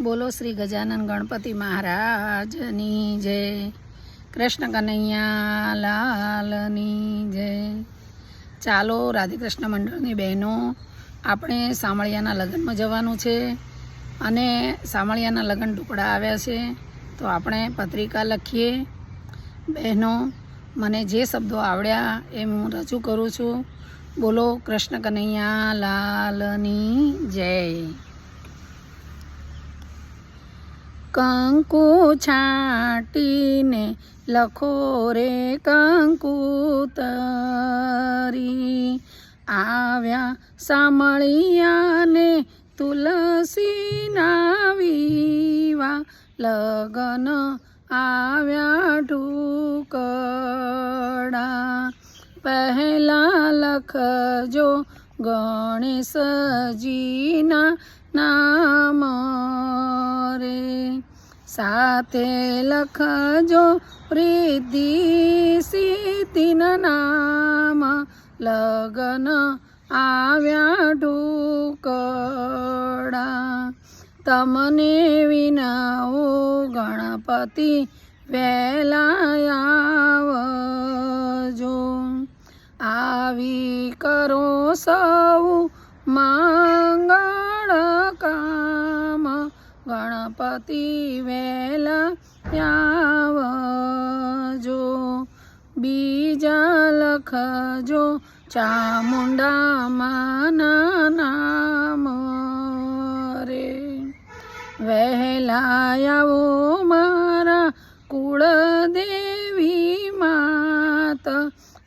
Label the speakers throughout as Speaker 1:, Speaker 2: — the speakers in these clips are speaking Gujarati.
Speaker 1: બોલો શ્રી ગજાનન ગણપતિ મહારાજની જય. કૃષ્ણ કનૈયા લાલની જય. ચાલો રાધેકૃષ્ણ મંડળની બહેનો, આપણે સામળિયાના લગ્નમાં જવાનું છે અને સામળિયાના લગ્ન ટુકડા આવ્યા છે, તો આપણે પત્રિકા લખીએ. બહેનો, મને જે શબ્દો આવડ્યા એ હું રજૂ કરું છું. બોલો કૃષ્ણ કનૈયા લાલની જય. કંકુ છાંટીને લખો રે કંકુ તરી આવ્યા સામળિયાને તુલસીના વિવા લગન આવ્યા ઢુકડા. પહેલા લખજો ગણેશજીના નામ. રે સાથે લખજો પ્રીતિ સિદ્ધિના નામ. લગન આવ્યા ઢુકડા. તમને વિનાઓ ગણપતિ વેલાયાવજો આવી કરો સૌ કામ ગણપતિ વહેલા આવજો બીજા લખજો ચામુંડા માના નામ રે. વહેલા આવો મારા કુળદેવી માત,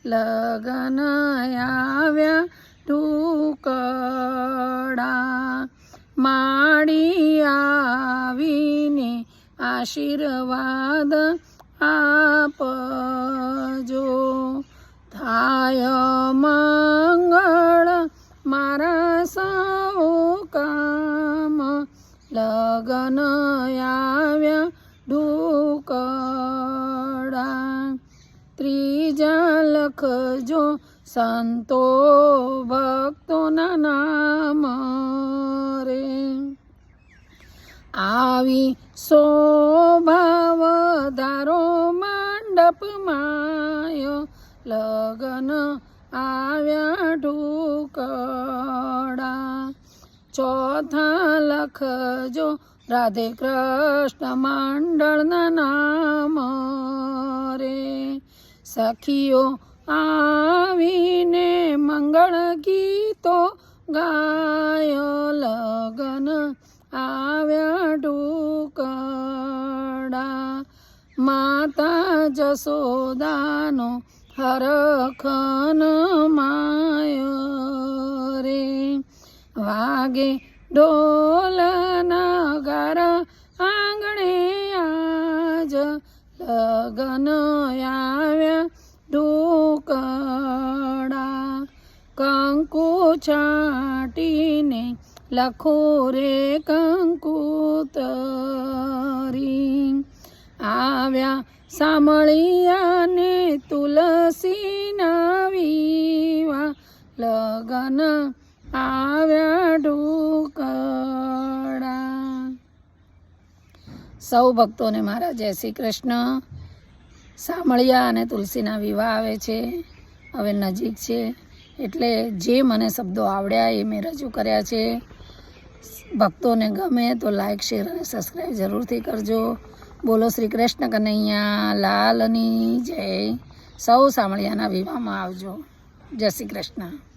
Speaker 1: લગન આવ્યા ટુકડા માડી આવીને આશીર્વાદ આપજો. થાય મંગળ મારા સૌ કામ. લગન આવ્યા ઢુકડા. ત્રીજા લખજો સંતો ભક્તોના નામ રે. આવી શોભાવ ધારો મંડપ માયો લગન આવ્યા ઢુકડા ચોથા લખજો રાધે કૃષ્ણ મંડળના નામ રે. સખીઓ આવીને મંગળ ગીતો ગાયો લગન આવ્યા ટુકડા. માતા જસોદાનો હરખન માયો રે. વાગે ઢોલ નગર આંગણે આજ લગન કંકુ છાંટીને લખો રે કંકુ તરી આવ્યા સામળિયાને તુલસીના વિવા લગન આવ્યા ઢોકડા સૌ ભક્તોને મારા જય શ્રી કૃષ્ણ. સામળિયા અને તુલસીના વિવાહ આવે છે. હવે નજીક છે. એટલે જે મને શબ્દો આવડ્યા એ મેં રજૂ કર્યા છે. ભક્તોને ગમે તો લાઇક શેર અને સબસ્ક્રાઈબ જરૂરથી કરજો. બોલો શ્રી કૃષ્ણ કનૈયા, લાલની જય. સૌ સામળિયાના વિવાહમાં આવજો. જય શ્રી કૃષ્ણ.